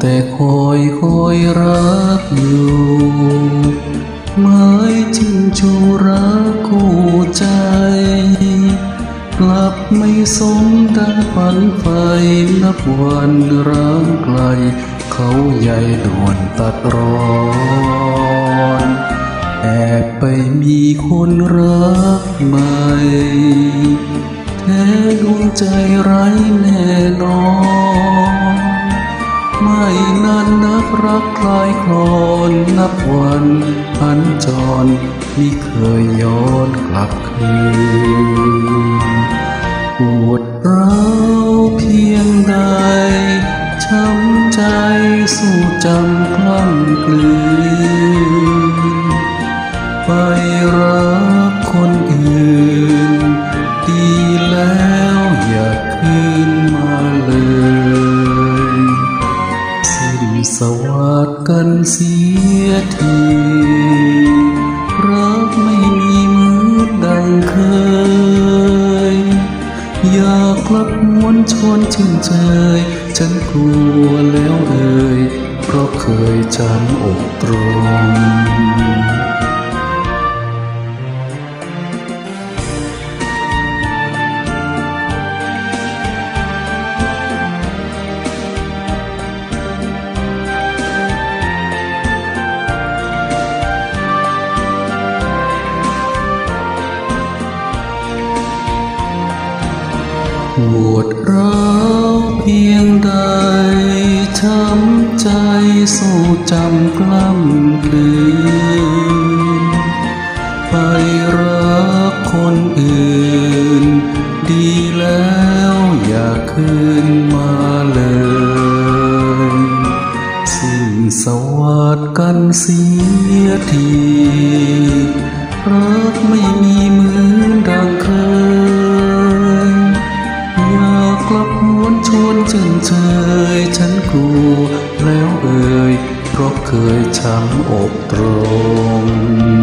แต่คอยคอยรักอยู่หมายถึงชูรักคู่ใจ กลับไม่สมดังฝันไฟนับวันร้างไกล เขาใหญ่ด่วนตัดรอนแอบไปมีคนรักใหม่แท้ดวงใจไร้แน่นอน นานนักรักคลายคลอนนับวันพันจรไม่เคยย้อนกลับคืนปวดร้าวเพียงใดช้ำใจสู้จำกล้ำกลืนไปรักคนอื่น ดีแล้วอย่าคืนมาเลย สวัสดกันเสียทีรักไม่มีมือดังเคย อยากกลับมวนชวนชื่นเชยฉันกลัวแล้วเอ่ยเพราะเคยจำอกตรง ปวดร้าวเพียงใดช้ำใจสู้จำกล้ำกลืนไปรักคนอื่น ดีแล้วอย่าคืนมาเลยสิ้นสวัสดกันเสียที วนชื่นเชยฉันกลัวแล้วเอ่ยเพราะเคยช้ำอกตรง